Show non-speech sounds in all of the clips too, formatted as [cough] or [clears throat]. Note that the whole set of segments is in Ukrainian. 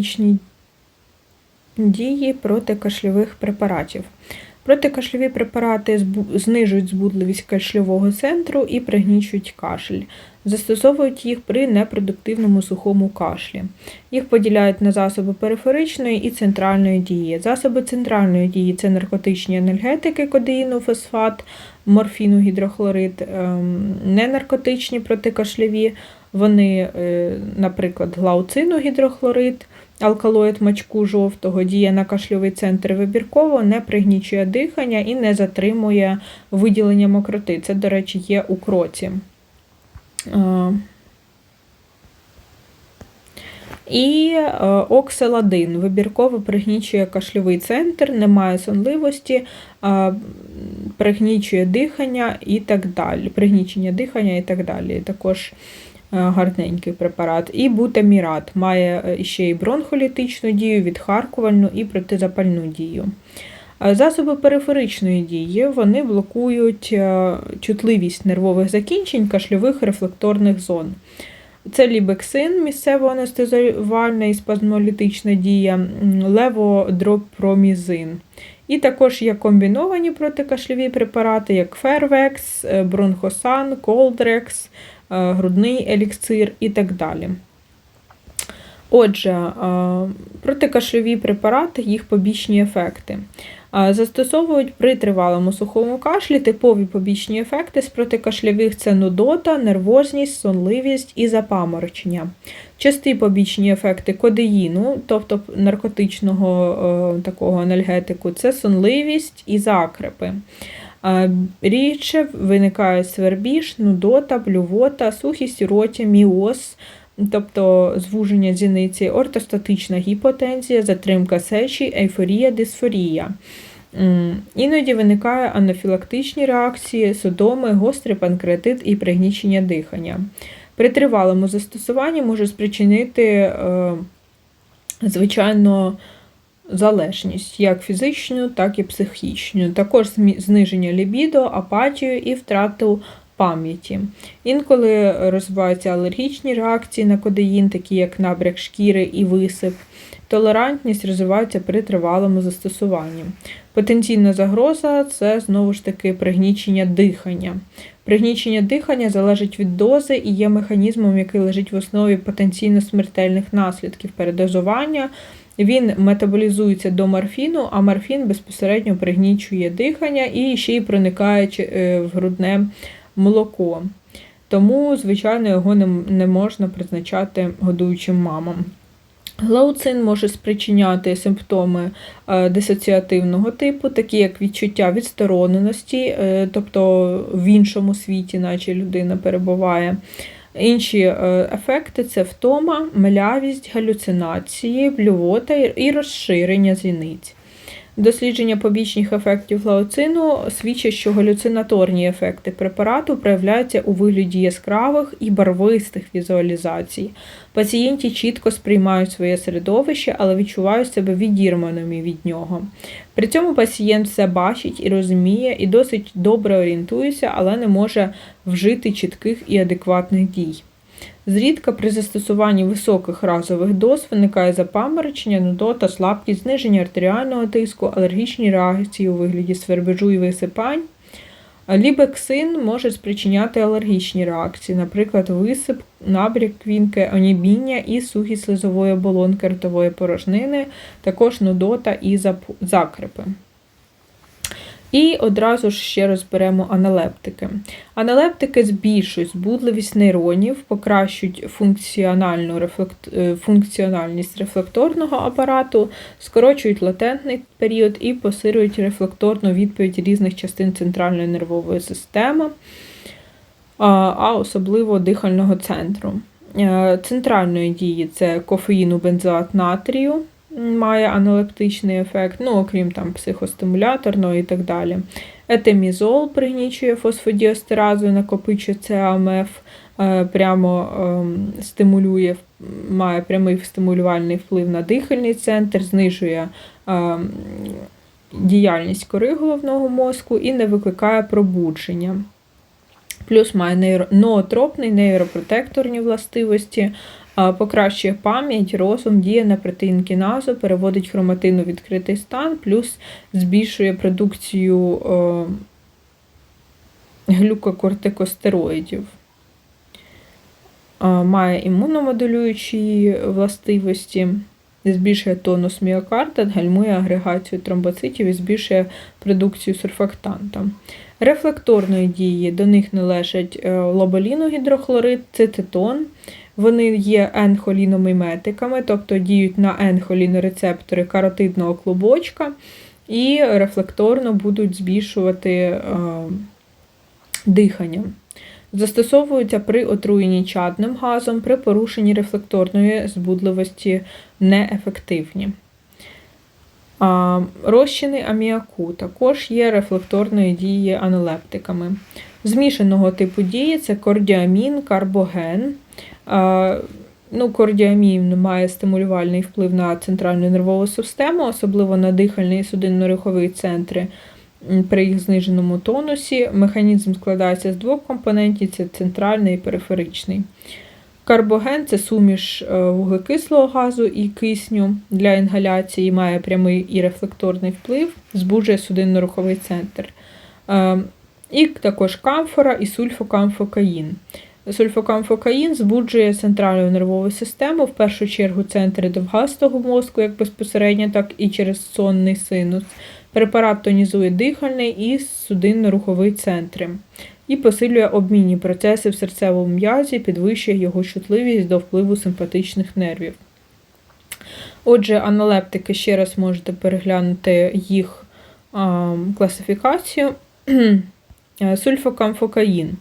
побічні дії протикашльових препаратів. Протикашльові препарати знижують збудливість кашльового центру і пригнічують кашель. Застосовують їх при непродуктивному сухому кашлі. Їх поділяють на засоби периферичної і центральної дії. Засоби центральної дії це наркотичні анальгетики, кодеїну, фосфат, морфіну, гідрохлорид, ем, ненаркотичні протикашльові. Вони, е, наприклад, глауцину, гідрохлорид, алкалоїд мачку жовтого діє на кашльовий центр вибірково, не пригнічує дихання і не затримує виділення мокроти. Це, до речі, є у кроці. Е, І е, окселадин вибірково пригнічує кашльовий центр, немає сонливості, е, пригнічує дихання і так далі. Пригнічення дихання і так далі. Також гарненький препарат. І бутамірат має е, ще і бронхолітичну дію, відхаркувальну і протизапальну дію. Е, Засоби периферичної дії вони блокують е, чутливість нервових закінчень кашльових рефлекторних зон. Це лібексин, місцево анестезувальна і спазмолітична дія, леводропромізин. І також є комбіновані протикашльові препарати, як Фервекс, е, Бронхосан, Колдрекс, е, грудний еліксир і так далі. Отже, е, протикашльові препарати, їх побічні ефекти. Е, Застосовують при тривалому сухому кашлі типові побічні ефекти з протикашльових це нудота, нервозність, сонливість і запаморочення. Часті побічні ефекти кодеїну, тобто наркотичного е, такого анальгетику, це сонливість і закрепи. Рідше виникає свербіж, нудота, блювота, сухість роті, міоз, тобто звуження зіниці, ортостатична гіпотензія, затримка сечі, ейфорія, дисфорія. Іноді виникає анафілактичні реакції, судоми, гострий панкреатит і пригнічення дихання. При тривалому застосуванні може спричинити, е, звичайно, залежність, як фізичну, так і психічну. Також зниження лібідо, апатію і втрату пам'яті. Інколи розвиваються алергічні реакції на кодеїн, такі як набряк шкіри і висип. Толерантність розвивається при тривалому застосуванні. Потенційна загроза це знову ж таки пригнічення дихання. Пригнічення дихання залежить від дози і є механізмом, який лежить в основі потенційно смертельних наслідків передозування. Він метаболізується до морфіну, а морфін безпосередньо пригнічує дихання і ще й проникає е, в грудне молоко. Тому, звичайно, його не, можна призначати годуючим мамам. Глауцин може спричиняти симптоми е, дисоціативного типу, такі як відчуття відстороненості, е, тобто в іншому світі, наче людина перебуває. Інші е, ефекти це втома, млявість, галюцинації, блювота і- і розширення зіниць. Дослідження побічних ефектів глауцину свідчать, що галюцинаторні ефекти препарату проявляються у вигляді яскравих і барвистих візуалізацій. Пацієнти чітко сприймають своє середовище, але відчувають себе відірваними від нього. При цьому пацієнт все бачить і розуміє, і досить добре орієнтується, але не може вжити чітких і адекватних дій. Зрідка при застосуванні високих разових доз виникає запаморочення, нудота, слабкість, зниження артеріального тиску, алергічні реакції у вигляді свербежу і висипань. Лібексин може спричиняти алергічні реакції, наприклад, висип, набряк квінки, оніміння і сухість слизової оболонки ротової порожнини, також нудота і закрепи. І одразу ж ще розберемо аналептики. Аналептики збільшують збудливість нейронів, покращують функціональну рефлект... е, функціональність рефлекторного апарату, скорочують латентний період і посилюють рефлекторну відповідь різних частин центральної нервової системи, а особливо дихального центру. Е, Центральної дії це кофеїну бензоат натрію, має аналептичний ефект, ну, окрім там психостимуляторного і так далі. Етемізол пригнічує фосфодіостеразу, накопичує ЦАМФ, е, прямо ем, стимулює, має прямий стимулювальний вплив на дихальний центр, знижує ем, діяльність кори головного мозку і не викликає пробудження. Плюс має нейро... ноотропний нейропротекторні властивості, покращує пам'ять, розум, діє на протеїнкіназу, переводить хроматин у відкритий стан, плюс збільшує продукцію е, глюкокортикостероїдів. Має імуномодулюючі властивості, збільшує тонус міокарда, гальмує агрегацію тромбоцитів і збільшує продукцію сурфактанта. Рефлекторної дії до них належать е, лоболіногідрохлорид, цитетон. Вони є енхоліноміметиками, тобто діють на енхолінорецептори каротидного клубочка і рефлекторно будуть збільшувати е, дихання. Застосовуються при отруєнні чадним газом, при порушенні рефлекторної збудливості неефективні. Розчини аміаку також є рефлекторної дії аналептиками. Змішаного типу дії це кордіамін, карбоген. Ну, Кордіамін має стимулювальний вплив на центральну нервову систему, особливо на дихальний і судинно-руховий центри при їх зниженому тонусі. Механізм складається з двох компонентів: це центральний і периферичний. Карбоген це суміш е, вуглекислого газу і кисню для інгаляції, має прямий і рефлекторний вплив, збуджує судинно-руховий центр. Е, і також камфора і сульфокамфокаїн. Сульфокамфокаїн збуджує центральну нервову систему, в першу чергу центри довгастого мозку, як безпосередньо, так і через сонний синус. Препарат тонізує дихальний і судинно-руховий центри і посилює обмінні процеси в серцевому м'язі, підвищує його чутливість до впливу симпатичних нервів. Отже, аналептики ще раз можете переглянути їх класифікацію. [clears throat] Сульфокамфокаїн.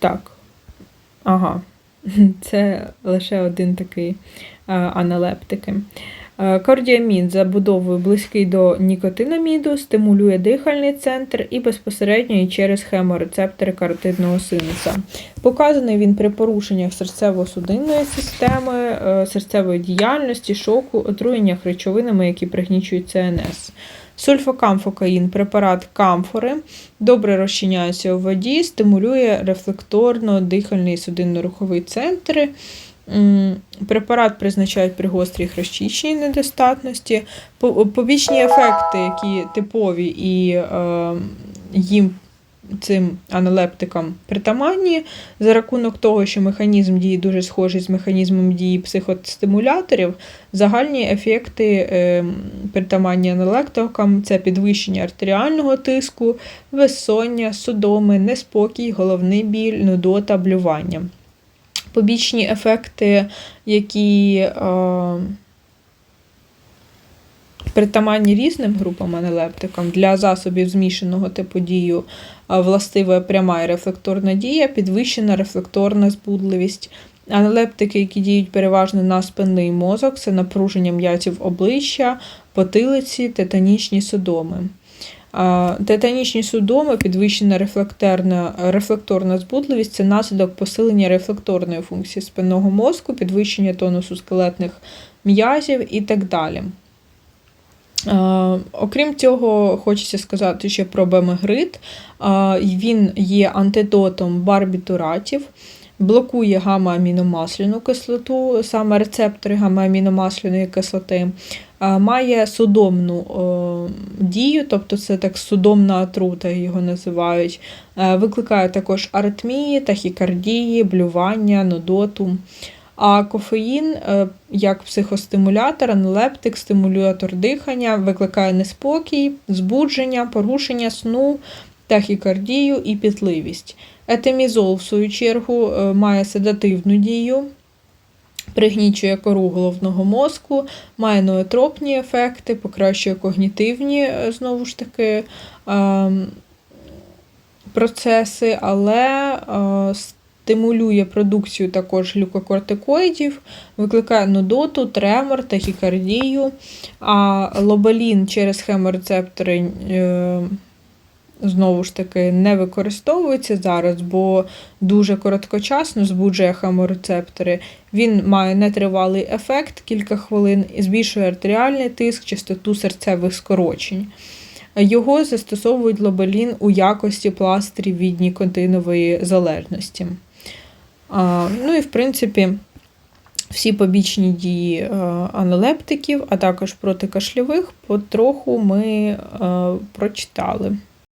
Так. Ага, [laughs] це лише один такий а, аналептики. Е, кардіамін забудовою близький до нікотинаміду, стимулює дихальний центр і безпосередньо і через хеморецептори каротидного синуса. Показаний він при порушеннях серцево-судинної системи, е, серцевої діяльності, шоку, отруєннях речовинами, які пригнічують ЦНС. Сульфокамфокаїн препарат камфори, добре розчиняється у воді, стимулює рефлекторно дихальний судинно-руховий центри. Препарат призначають при гострій хрещичній недостатності. Побічні ефекти, які типові і е, їм цим аналептикам притаманні, за рахунок того, що механізм дії дуже схожий з механізмом дії психостимуляторів, загальні ефекти е, притаманні аналептикам це підвищення артеріального тиску, безсоння, судоми, неспокій, головний біль, нудота, блювання. Побічні ефекти, які е, притаманні різним групам анелептикам для засобів змішаного типу дію властива пряма і рефлекторна дія, підвищена рефлекторна збудливість. Аналептики, які діють переважно на спинний мозок, це напруження м'язів обличчя, потилиці, тетанічні судоми. Титанічні судоми, підвищена рефлекторна рефлекторна збудливість це наслідок посилення рефлекторної функції спинного мозку, підвищення тонусу скелетних м'язів і так далі. Окрім цього, хочеться сказати ще про бемегрид. Він є антидотом барбітуратів, блокує гамма-аміномасляну кислоту, саме рецептори гамма-аміномасляної кислоти, має судомну дію, тобто це так судомна отрута, його називають. Викликає також аритмії, тахікардії, блювання, нудоту. А кофеїн, е, як психостимулятор, аналептик, стимулятор дихання, викликає неспокій, збудження, порушення сну, тахікардію і пітливість. Етемізол, в свою чергу, е, має седативну дію, пригнічує кору головного мозку, має ноотропні ефекти, покращує когнітивні, е, знову ж таки, ем, процеси, але стимулює продукцію також глюкокортикоїдів, викликає нудоту, тремор, тахікардію, а лобалін через хеморецептори знову ж таки не використовується зараз, бо дуже короткочасно збуджує хеморецептори. Він має нетривалий ефект кілька хвилин збільшує артеріальний тиск, частоту серцевих скорочень. Його застосовують лобелін у якості пластирів від нікотинової залежності. Ну і в принципі. Всі побічні дії аналептиків, анелептиків, а також протикашльових, потроху ми е, прочитали.